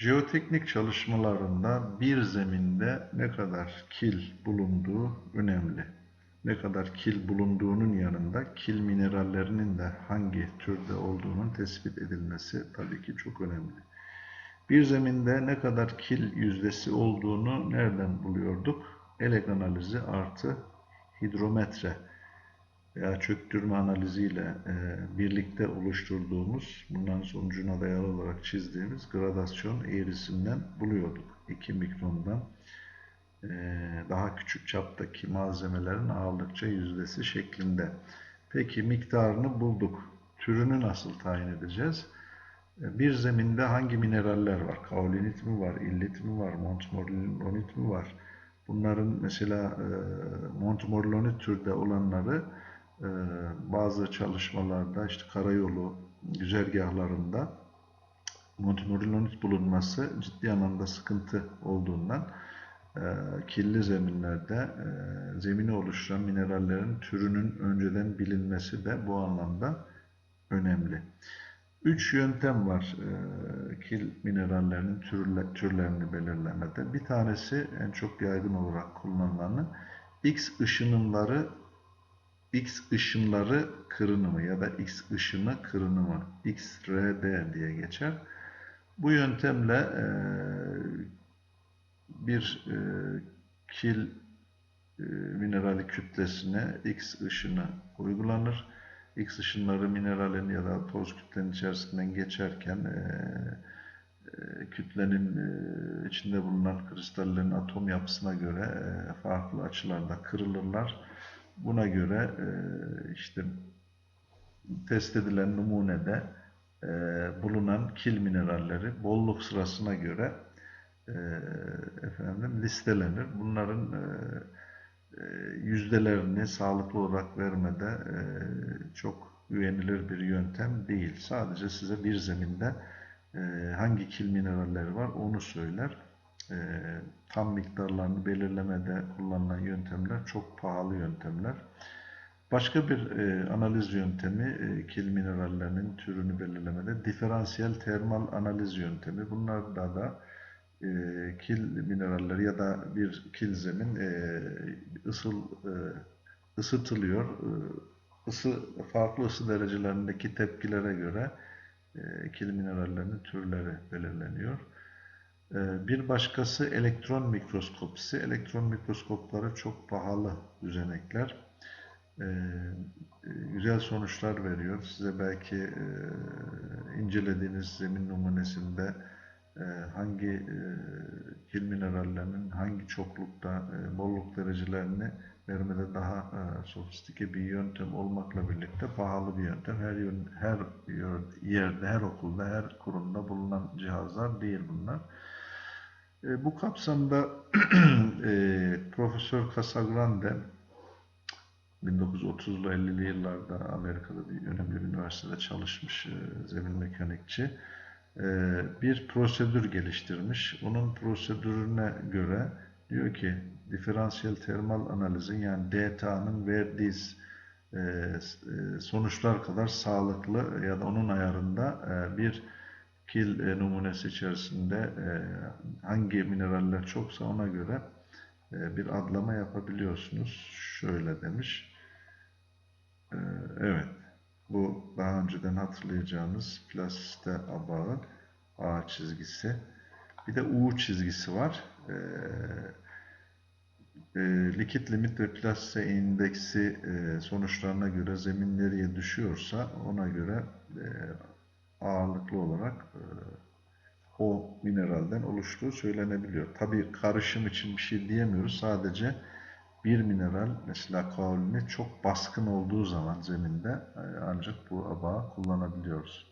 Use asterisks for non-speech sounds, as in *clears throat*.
Jeoteknik çalışmalarında bir zeminde ne kadar kil bulunduğu önemli. Ne kadar kil bulunduğunun yanında kil minerallerinin de hangi türde olduğunun tespit edilmesi tabii ki çok önemli. Bir zeminde ne kadar kil yüzdesi olduğunu nereden buluyorduk? Elek analizi artı hidrometre veya çöktürme analiziyle e, birlikte oluşturduğumuz, bunların sonucuna dayalı olarak çizdiğimiz gradasyon eğrisinden buluyorduk. 2 mikrondan e, daha küçük çaptaki malzemelerin ağırlıkça yüzdesi şeklinde. Peki miktarını bulduk. Türünü nasıl tayin edeceğiz? E, Bir zeminde hangi mineraller var? Kaolinit mi var, illit mi var, montmorillonit mi var? Bunların mesela e, montmorillonit türde olanları e, bazı çalışmalarda işte karayolu güzergahlarında montmorillonit bulunması ciddi anlamda sıkıntı olduğundan e, kirli zeminlerde e, zemini oluşturan minerallerin türünün önceden bilinmesi de bu anlamda önemli. Üç yöntem var e, kil minerallerinin türle, türlerini belirlemede. Bir tanesi en çok yaygın olarak kullanılanı X ışınımları X ışınları kırınımı ya da X ışını kırınımı XRD diye geçer. Bu yöntemle e, bir e, kil e, minerali kütlesine X ışını uygulanır. X ışınları mineralin ya da toz kütlenin içerisinden geçerken e, e, kütlenin e, içinde bulunan kristallerin atom yapısına göre e, farklı açılarda kırılırlar. Buna göre e, işte test edilen numunede e, bulunan kil mineralleri bolluk sırasına göre e, efendim listelenir. Bunların e, yüzdelerini sağlıklı olarak vermede e, çok güvenilir bir yöntem değil. Sadece size bir zeminde hangi kil mineralleri var onu söyler. E, tam miktarlarını belirlemede kullanılan yöntemler çok pahalı yöntemler. Başka bir e, analiz yöntemi e, kil minerallerinin türünü belirlemede diferansiyel termal analiz yöntemi. Bunlarda da e, kil mineralleri ya da bir kil zemin e, ısıl e, ısıtılıyor. E, ısı farklı ısı derecelerindeki tepkilere göre e, kil minerallerinin türleri belirleniyor. E, bir başkası elektron mikroskopisi. Elektron mikroskopları çok pahalı düzenekler. E, e, güzel sonuçlar veriyor. Size belki e, incelediğiniz zemin numunesinde e, hangi e, kil minerallerinin hangi çoklukta bolluk derecelerini vermede daha sofistike bir yöntem olmakla birlikte pahalı bir yöntem. Her yön, her yerde, her okulda, her kurumda bulunan cihazlar değil bunlar. E, bu kapsamda *clears throat* e, Profesör Casagrande 1930'lu 50'li yıllarda Amerika'da bir önemli bir üniversitede çalışmış e, zemin mekanikçi. E, bir prosedür geliştirmiş. Onun prosedürüne göre diyor ki diferansiyel termal analizin yani DTA'nın verdiği e, e, sonuçlar kadar sağlıklı ya da onun ayarında e, bir kil e, numunesi içerisinde e, hangi mineraller çoksa ona göre e, bir adlama yapabiliyorsunuz. Şöyle demiş. Evet. Bu daha önceden hatırlayacağınız plasite abağı A çizgisi. Bir de U çizgisi var. E, likit limit ve plasite indeksi e, sonuçlarına göre zemin nereye düşüyorsa ona göre e, ağırlıklı olarak e, o mineralden oluştuğu söylenebiliyor. Tabii karışım için bir şey diyemiyoruz. Sadece bir mineral mesela kaolini çok baskın olduğu zaman zeminde e, ancak bu abağı kullanabiliyoruz.